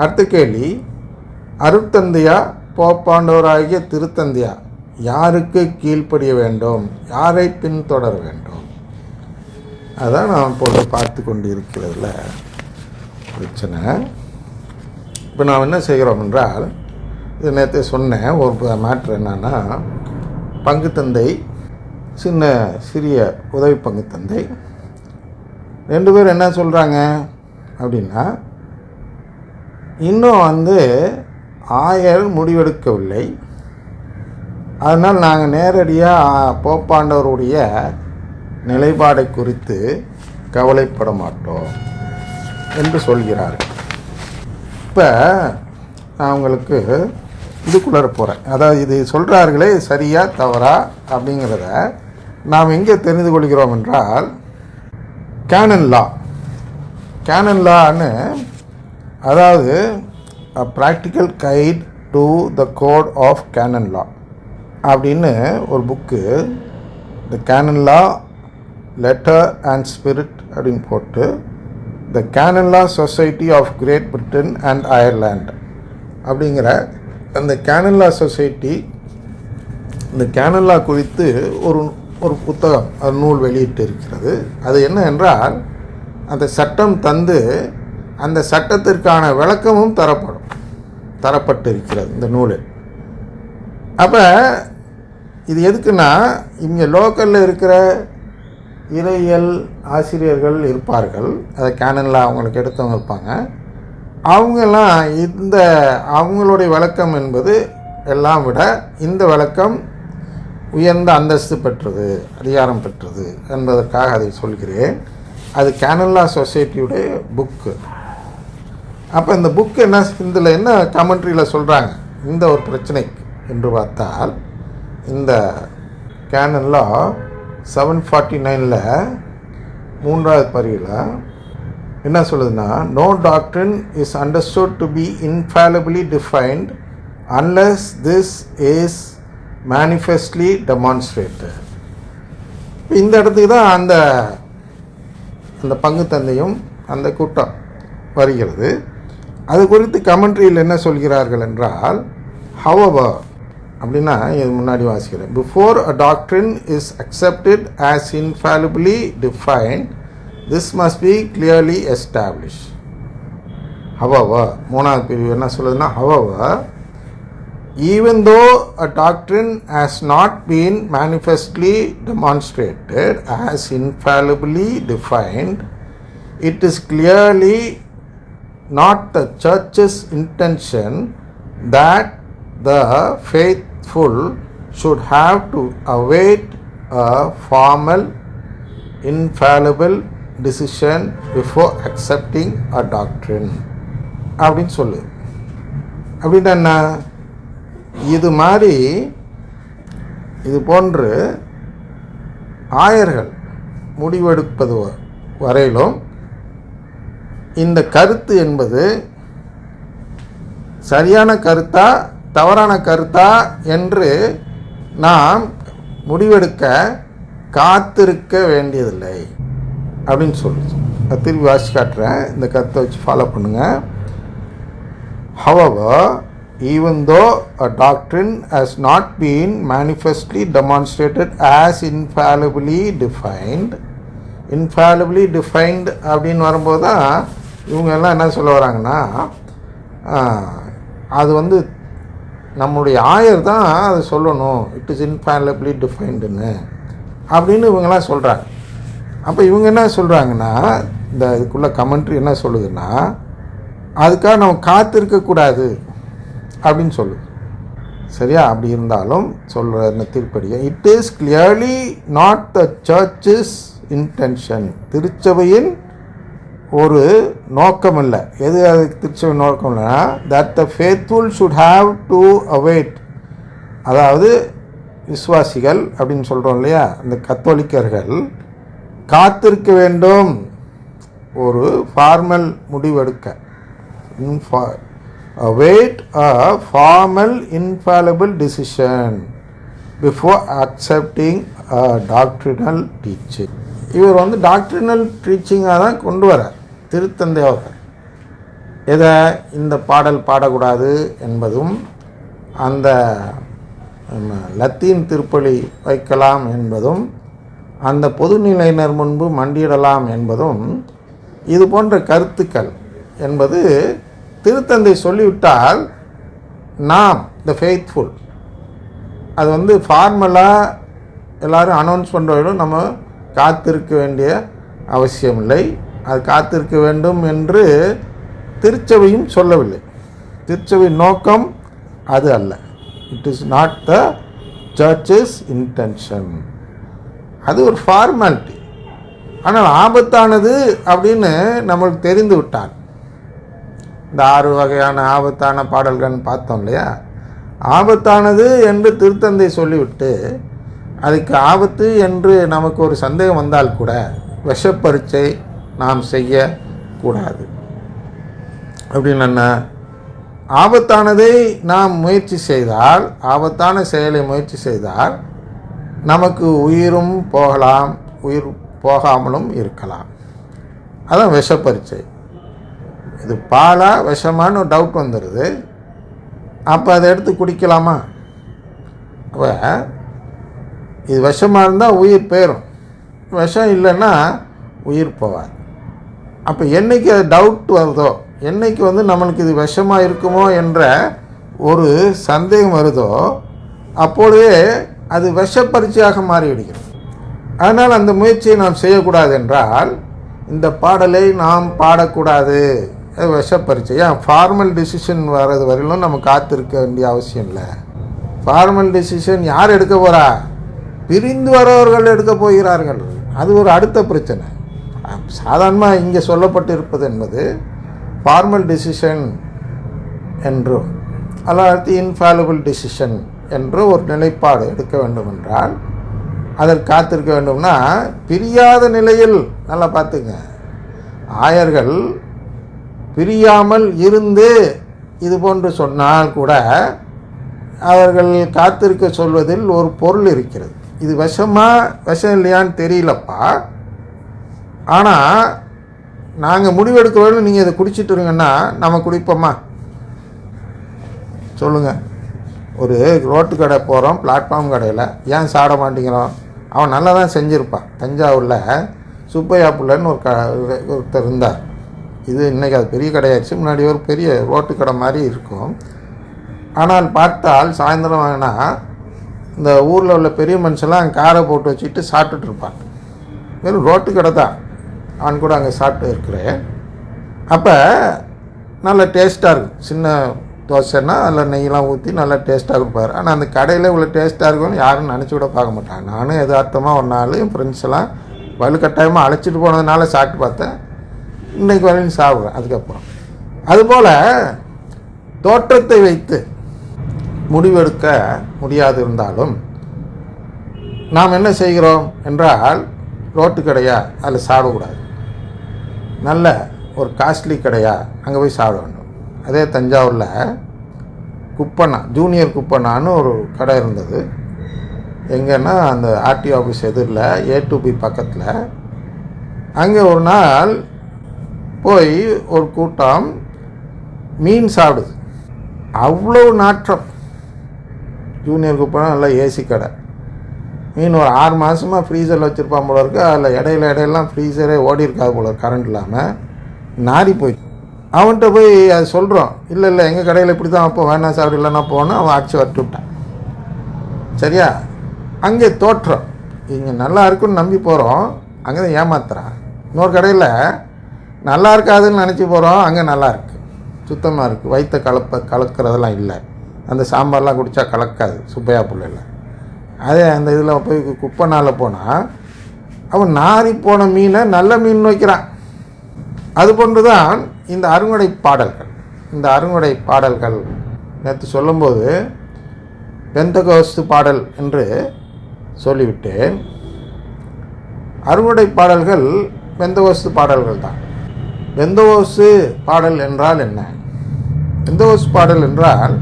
அடுத்த கேள்வி அருட்தந்தையா போப்பாண்டவராகிய திருத்தந்தையா யாருக்கு கீழ்ப்படிய வேண்டும்? யாரை பின்தொடர வேண்டும்? அதான் நான் இப்பொழுது பார்த்து கொண்டு இருக்கிறதுல பிரச்சனை. இப்போ நாம் என்ன செய்கிறோம் என்றால் இது நேற்று சொன்னேன் ஒரு மேட்ரு என்னன்னா பங்குத்தந்தை சின்ன சிறிய உதவி பங்குத்தந்தை ரெண்டு பேரும் என்ன சொல்கிறாங்க அப்படின்னா இன்னும் வந்து ஆயர் முடிவெடுக்கவில்லை. அதனால் நாங்கள் நேரடியாக போப்பாண்டவருடைய நிலைப்பாடை குறித்து கவலைப்பட மாட்டோம் என்று சொல்கிறார்கள். இப்போ நான் உங்களுக்கு இதுக்குள்ளார போகிறேன் அதாவது இது சொல்கிறார்களே சரியா தவறா அப்படிங்கிறத நாம் எங்கே தெரிந்து கொள்கிறோம் என்றால் கேனன் லா கேனன் லான்னு அதாவது practical guide to the code of canon law அப்படின்னு ஒரு book the canon law letter and spirit அப்படின்னு போட்டு the canon law society of Great Britain and Ireland அப்படிங்கிற அந்த கேனன் லா சொசைட்டி இந்த கேனன் லா குறித்து ஒரு ஒரு புத்தகம் அது நூல் வெளியிட்டு இருக்கிறது. அது என்ன என்றால் அந்த சட்டம் தந்து அந்த சட்டத்திற்கான விளக்கமும் தரப்படும். தரப்பட்டு இருக்கிறது இந்த நூலில். அப்போ இது எதுக்குன்னா இங்கே லோக்கலில் இருக்கிற இறையியல் ஆசிரியர்கள் இருப்பார்கள். அதை கேனனில் அவங்களுக்கு எடுத்தவங்க இருப்பாங்க. அவங்கெல்லாம் இந்த அவங்களுடைய விளக்கம் என்பது எல்லாம் விட இந்த விளக்கம் உயர்ந்த அந்தஸ்து பெற்றது அதிகாரம் பெற்றது என்பதற்காக அதை சொல்கிறேன். அது கேனல்லா சொசைட்டியுடைய புக்கு. அப்போ இந்த புக்கு என்ன இதில் என்ன கமெண்ட்ரியில் சொல்கிறாங்க இந்த ஒரு பிரச்சனைக்கு என்று பார்த்தால் இந்த கேனல்லா செவன் ஃபார்ட்டி நைனில் மூன்றாவது பரியில் என்ன சொல்லுதுன்னா no doctrine is understood to be infallibly defined unless this is manifestly demonstrated இந்த இடத்துக்கு தான் அந்த அந்த பங்கு தந்தையும் அந்த கூட்டம் வருகிறது. அது குறித்து கமெண்ட்ரியில் என்ன சொல்கிறார்கள் என்றால் ஹவவர் அப்படின்னா இது முன்னாடி வாசிக்கிறேன். Before a doctrine is accepted as infallibly defined this must be clearly established however மூணாவது பிரிவு என்ன சொல்லுதுன்னா however even though a doctrine has not been manifestly demonstrated as infallibly defined, it is clearly not the church's intention that the faithful should have to await a formal, infallible decision before accepting a doctrine. அப்படின்னு சொல்லு அப்படின்னா என்ன இது மாதிரி இது போன்று ஆயர்கள் முடிவெடுப்பது வ- வரையிலும் இந்த கருத்து என்பது சரியான கருத்தா தவறான கருத்தா என்று நாம் முடிவெடுக்க காத்திருக்க வேண்டியதில்லை அப்படின்னு சொல்லுச்சு. திருப்பி வாசி காட்டுறேன். இந்த கருத்தை வச்சு ஃபாலோ பண்ணுங்கள் however even though a doctrine has not been manifestly demonstrated as infallibly defined, infallibly defined அப்படின்னு வரும்போது தான் இவங்க எல்லாம் என்ன சொல்ல வராங்கன்னா அது வந்து நம்மளுடைய ஆயர் தான் அதை சொல்லணும். இட் இஸ் infallibly டிஃபைன்டுன்னு அப்படின்னு இவங்கெல்லாம் சொல்கிறாங்க அப்போ இவங்க என்ன சொல்கிறாங்கன்னா இந்த இதுக்குள்ள கமெண்ட்ரி என்ன சொல்லுதுன்னா அதுக்காக நம்ம காத்திருக்கக்கூடாது அப்படின்னு சொல்லுது சரியா? அப்படி இருந்தாலும் சொல்கிற திருப்படியை. It is clearly not the church's intention திருச்சபையின் ஒரு நோக்கம் இல்லை எது அதுக்கு திருச்சபை நோக்கம் இல்லைன்னா that the faithful should have to avoid அதாவது விஸ்வாசிகள் அப்படின்னு சொல்கிறோம் இல்லையா? இந்த கத்தோலிக்கர்கள் காத்திருக்க வேண்டும். ஒரு ஃபார்மல் முடிவெடுக்க. Inba wait a formal infallible decision before accepting a doctrinal teaching இவர் வந்து டாக்டரினல் டீச்சிங்காக தான் கொண்டு வரார் திருத்தந்தை அவர்கள் எதை? இந்த பாடல் பாடக்கூடாது என்பதும் அந்த லத்தீன் திருப்பலி வைக்கலாம் என்பதும் அந்த பொதுநிலையினர் முன்பு மண்டியிடலாம் என்பதும் இது போன்ற கருத்துக்கள் என்பது திருத்தந்தை சொல்லிவிட்டால் நாம் த ஃபெய்த்ஃபுல் அது வந்து ஃபார்மலாக எல்லாரும் அனௌன்ஸ் பண்ணுறவர்களும் நம்ம காத்திருக்க வேண்டிய அவசியமில்லை. அது காத்திருக்க வேண்டும் என்று திருச்சபையும் சொல்லவில்லை. திருச்சபை நோக்கம் அது அல்ல. It is not the church's intention அது ஒரு ஃபார்மாலிட்டி ஆனால் ஆபத்தானது அப்படின்னு நம்மளுக்கு தெரிந்து விட்டான். இந்த ஆறு வகையான ஆபத்தான பாடல்கள் பார்த்தோம் இல்லையா? ஆபத்தானது என்று திருத்தந்தை சொல்லிவிட்டு அதுக்கு ஆபத்து என்று நமக்கு ஒரு சந்தேகம் வந்தால் கூட விஷப்பரீட்சை நாம் செய்யக்கூடாது. அப்படின்னா ஆபத்தானதை நாம் முயற்சி செய்தால் ஆபத்தான செயலை முயற்சி செய்தால் நமக்கு உயிரும் போகலாம் உயிர் போகாமலும் இருக்கலாம். அதான் விஷப்பரிச்சை. இது பாலா விஷமான்னு டவுட் வந்துடுது அப்போ அதை எடுத்து குடிக்கலாமா? அப்போ இது விஷமாக இருந்தால் உயிர் போயிடும் விஷம் இல்லைன்னா உயிர் போகாது. அப்போ என்னைக்கு அது டவுட் வருதோ என்னைக்கு வந்து நம்மளுக்கு இது விஷமாக இருக்குமோ என்ற ஒரு சந்தேகம் வருதோ அப்பொழுதே அது விஷப்பரிச்சையாக மாறிவிடுகிறது. அதனால் அந்த முயற்சியை நாம் செய்யக்கூடாது என்றால் இந்த பாடலை நாம் பாடக்கூடாது. அது விஷப்பரிச்சை. ஏன்? ஃபார்மல் டிசிஷன் வர்றது வரையிலும் நம்ம காத்திருக்க வேண்டிய அவசியம் இல்லை. ஃபார்மல் டிசிஷன் யார் எடுக்க போகிறா பிரிந்து வரவர்கள் எடுக்க போகிறார்கள். அது ஒரு அடுத்த பிரச்சனை. சாதாரணமாக இங்கே சொல்லப்பட்டிருப்பது என்பது ஃபார்மல் டிசிஷன் என்றும் அல்லாட்டி இன்ஃபாலபிள் டிசிஷன் என்று ஒரு நிலைப்பாடு எடுக்க வேண்டும் என்றால் அதற்கு காத்திருக்க வேண்டும்னா பிரியாத நிலையில் நல்லா பார்த்துங்க ஆயர்கள் பிரியாமல் இருந்து இது போன்று சொன்னால் கூட அவர்கள் காத்திருக்க சொல்வதில் ஒரு பொருள் இருக்கிறது. இது விஷமா விஷம் இல்லையான்னு தெரியலப்பா. ஆனால் நாங்கள் முடிவெடுக்க நீங்கள் இதை குடிச்சிட்டு இருங்கன்னா நம்ம குடிப்போமா? சொல்லுங்கள் ஒரு ரோட்டு கடை போகிறோம் பிளாட்ஃபார்ம் கடையில். ஏன் சாட மாட்டேங்கிறோம்? அவன் நல்லா தான் செஞ்சுருப்பான். தஞ்சாவூரில் சுப்பையா பிள்ளைன்னு ஒரு க ஒருத்தர் இருந்தார். இது இன்றைக்கி அது பெரிய கடையாச்சு முன்னாடி ஒரு பெரிய ரோட்டு கடை மாதிரி இருக்கும். ஆனால் பார்த்தால் சாயந்தரம் வாங்கினா இந்த ஊரில் உள்ள பெரிய மனுஷன்லாம் காரை போட்டு வச்சுட்டு சாப்பிட்டுட்டு இருப்பான். வெறும் ரோட்டு கடை தான். நான் கூட அங்கே சாப்பிட்டு இருக்கிறேன். அப்போ நல்ல டேஸ்ட்டாக இருக்கும். சின்ன தோசைன்னா அதில் நெய்யெல்லாம் ஊற்றி நல்லா டேஸ்ட்டாக கொடுப்பாரு ஆனால் அந்த கடையில் இவ்வளோ டேஸ்ட்டாக இருக்கும்னு யாரும் நினச்சி கூட பார்க்க மாட்டாங்க. நானும் எதார்த்தமாக ஒரு நாள் என் ஃப்ரெண்ட்ஸ் எல்லாம் வலுக்கட்டாயமாக அழைச்சிட்டு போனதுனால சாப்பிட்டு பார்த்தேன். இன்றைக்கு வரையும் சாப்பிட்றேன். அதுக்கப்புறம். அதுபோல் தோற்றத்தை வைத்து முடிவெடுக்க முடியாது இருந்தாலும் நாம் என்ன செய்கிறோம் என்றால் ரோட்டு கடையா? அதில் சாப்பிடக்கூடாது. நல்ல ஒரு காஸ்ட்லி கடையா அங்கே போய் சாப்பிட வேண்டும் அதே தஞ்சாவூரில் குப்பண்ணா ஜூனியர் குப்பண்ணான்னு ஒரு கடை இருந்தது. எங்கன்னா அந்த ஆர்டிஓ ஆஃபீஸ் எதிரில் ஏ டு பி பக்கத்தில். அங்கே ஒரு நாள் போய் ஒரு கூட்டம் மீன் சாப்பிடுது. அவ்வளோ நாற்றம். ஜூனியர் குப்பனா நல்லா ஏசி கடை. மீன் ஒரு ஆறு மாதமாக ஃப்ரீசரில் வச்சுருப்பான் போல இருக்கு. அதில் இடையில இடையெல்லாம் ஃப்ரீசரே ஓடி இருக்காது போல கரண்ட் இல்லாமல் நாரி போயிடுச்சு அவன்கிட்ட போய் அது சொல்கிறோம் இல்லை இல்லை எங்கள் கடையில் இப்படி தான் அப்போ வேணாம் சாப்பிட இல்லைன்னா போனால் அவன் அடிச்சு வரட்டு விட்டான். சரியா? அங்கே தோற்றம். இங்கே நல்லா இருக்குன்னு நம்பி போகிறோம் அங்கே தான் ஏமாத்துறான். இன்னொரு கடையில் நல்லா இருக்காதுன்னு நினச்சி போகிறோம் அங்கே நல்லா இருக்குது சுத்தமாக இருக்குது வயிற்ற கலப்ப கலக்கிறதெல்லாம் இல்லை. அந்த சாம்பார்லாம் குடித்தா கலக்காது. சுப்பையா பிள்ளைல அதே அந்த இதில் போய் குப்பைனால போனால் அவன் நாரி போன மீனை நல்ல மீன் வைக்கிறான் அது போன்று தான் இந்த அருங்கொடை பாடல்கள். இந்த அருங்குடை பாடல்கள் நேற்று சொல்லும்போது பெந்தகோஸ்து பாடல் என்று சொல்லிவிட்டேன். அறுவடை பாடல்கள் பெந்தகோஸ்து பாடல்கள் தான். பெந்தகோசு பாடல் என்றால் என்ன? பெந்தகோசு பாடல் என்றால்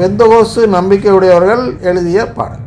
பெந்தகோசு நம்பிக்கையுடையவர்கள் எழுதிய பாடல்.